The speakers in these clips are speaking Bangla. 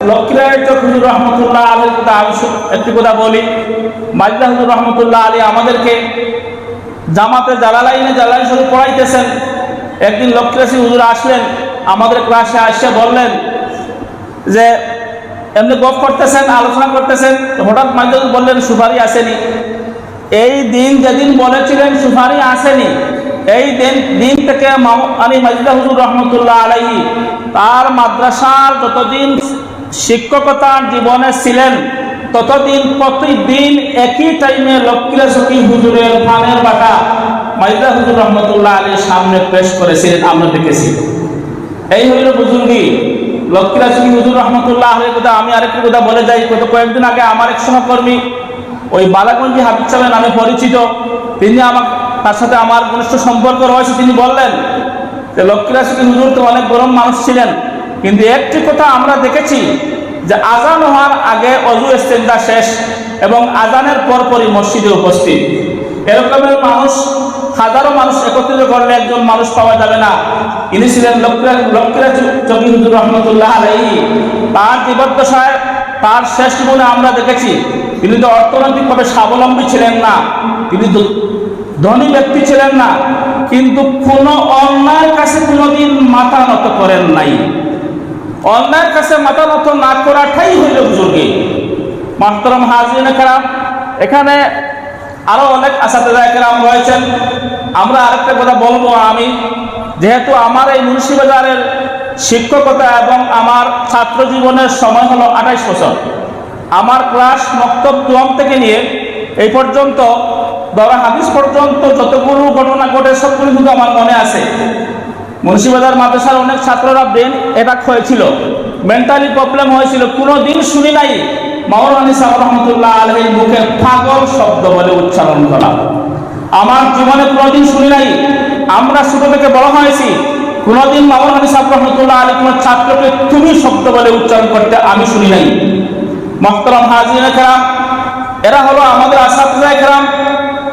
লক্ষ্মীরায় হুজুর রহমতুল্লাহ আলীর কথা কথা বলি। আমাদেরকে জামাতে জালালাইনে একদিন আসলেন, আমাদের ক্লাসে বললেন যে, এমনি গপ করতেছেন, আলোচনা করতেছেন? হঠাৎ মাজদা বললেন, সুপারি আসেনি। এই দিন যেদিন বলেছিলেন, সুপারি আসেনি, এই দিন দিন থেকে মাজদা হুজুর রহমতুল্লাহ আলাইহি তার মাদ্রাসার যতদিন শিক্ষকতার জীবনে ছিলেন, ততদিন প্রতিদিন একই টাইমে লক্ষ্মীরা সখী হুজুরের ফানের বাটা মাজদা হুজুর রহমতুল্লাহ আলীর সামনে পেশ করেছিলেন, আমরা দেখেছি। এই হইল বুজুর্গি। লক্ষ্মীরা সখী হুজুর রহমতুল্লাহ আলীর কথা আমি আরেকটি কথা বলে যাই, গত কয়েকদিন আগে আমার এক সহকর্মী, ওই বালাগঞ্জি হাবিব সাহেবের নামে পরিচিত, তিনি আমার তার সাথে আমার ঘনিষ্ঠ সম্পর্ক রয়েছে, তিনি বললেন যে, লক্ষ্মীরা সখী হুজুর তো অনেক গরম মানুষ ছিলেন। কিন্তু একটি কথা আমরা দেখেছি যে আজান হওয়ার আগে অজু ইস্তেন্দা শেষ এবং আজানের পরপরই মসজিদে উপস্থিত। এরকমের মানুষ, হাজারো মানুষ একত্রিত করলে একজন মানুষ পাওয়া যাবে না। ইনি ছিলেন লক্ষ্মীরা লক্ষ্মীরা চকি হুজুর রহমতুল্লাহ আলাইহি। তার জীবদ্দশায়, তার শেষ জীবনে আমরা দেখেছি, তিনি তো অর্থনৈতিকভাবে স্বাবলম্বী ছিলেন না। তিনি ধনী ব্যক্তি ছিলেন না। কিন্তু কোনো অন্যায়ের কাছে কোনোদিন মাথা নত করেন নাই। অন্যায়ের কাছে মাথা নত না করাটাই হইল বুজুর্গি। মাহতরম হাজিন খারাপ এখানে আরও অনেক আসাদায় কেরাম রয়েছেন। আমরা আরেকটা কথা বলব, আমি। যেহেতু আমার এই মুন্সিবাজারের শিক্ষকতা এবং আমার ছাত্র জীবনের সময় হলো আঠাইশ বছর। আমার ক্লাস মক্তব দুয়াম থেকে নিয়ে এই পর্যন্ত, দরা হাদিস পর্যন্ত যতগুলো ঘটনা ঘটে সবগুলো কিন্তু আমার মনে আছে। মুন্সিবাজার মাদ্রাসার অনেক ছাত্ররা ব্রেন অ্যাটাক হয়েছিল। মেন্টালি প্রবলেম হয়েছিল। কোনো দিন শুনি নাই মাওলানি সাহেব রহমতুল্লাহ আলহীর মুখে পাগল শব্দ বলে উচ্চারণ করা। আমার জীবনে কোনোদিন শুনি নাই। আমরা ছোট থেকে বড় হয়েছি। কোনোদিন মাওলানি সাহেব রহমতুল্লাহ আলী কোনো ছাত্রকে তুমি শব্দ বলে উচ্চারণ করতে আমি শুনি নাই। মহতরম হাজির খেরাম এরা হলো আমাদের আসাদ খেরাম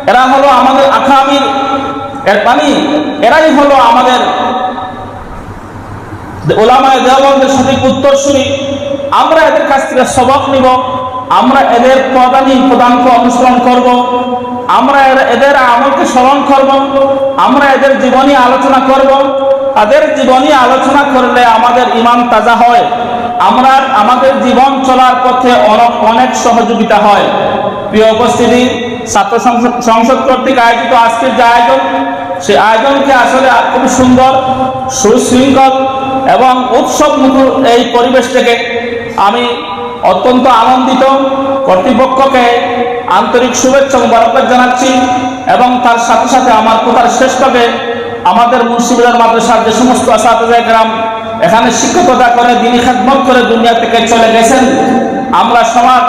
এরা হলো আমাদের আখামির এর পানি এরাই হলো আমাদের ওলামায় দেওয়ানদের সঠিক উত্তরসূরি আমরা এদের কাছ থেকে সবক নিব। আমরা এদের প্রদানী প্রদানকে অনুসরণ করব। আমরা এদের আমলকে স্মরণ করব। আমরা এদের জীবনী আলোচনা করব। তাদের জীবনী আলোচনা করলে আমাদের ইমান তাজা হয়। আমরা আমাদের জীবন চলার পথে অনেক অনেক সহযোগিতা হয়। প্রিয় উপস্থিতি, ছাত্র সংসদ কর্তৃক আয়োজিত আজকের যে আয়োজন সেই আয়োজনকে আসলে খুব সুন্দর, সুশৃঙ্খল এবং উৎসব মুখর এই পরিবেশ থেকে আমি অত্যন্ত আনন্দিত। কর্তৃপক্ষকে আন্তরিক শুভেচ্ছা মোবারকবাদ জানাচ্ছি এবং তার সাথে সাথে আমার কথার শেষভাবে আমাদের মুন্সিবাজার মাদ্রাসার যে সমস্ত আসাদায় গ্রাম, এখানে শিক্ষকতা করে, দিনী খেদমত করে দুনিয়া থেকে চলে গেছেন। আমরা সবার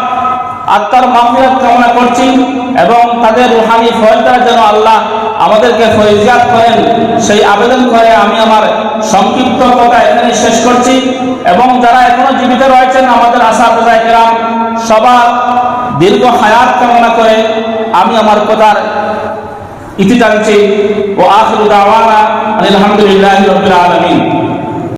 আত্মার মাফিয়াত কামনা করছি এবং তাদের রুহানি দ্বারা যেন আল্লাহ আমাদেরকে ফয়জিয়াত করেন। সেই আবেদন করে আমি আমার সংক্ষিপ্ত কথা এখানে শেষ করছি এবং যারা এখনও জীবিত রয়েছেন, আমাদের আশা বোঝায় কেরাম, সবার দীর্ঘ হায়াত কামনা করে আমি আমার কথার ইতি টানছি। ও আখরু দাওয়ানা আলহামদুলিল্লাহ রবিল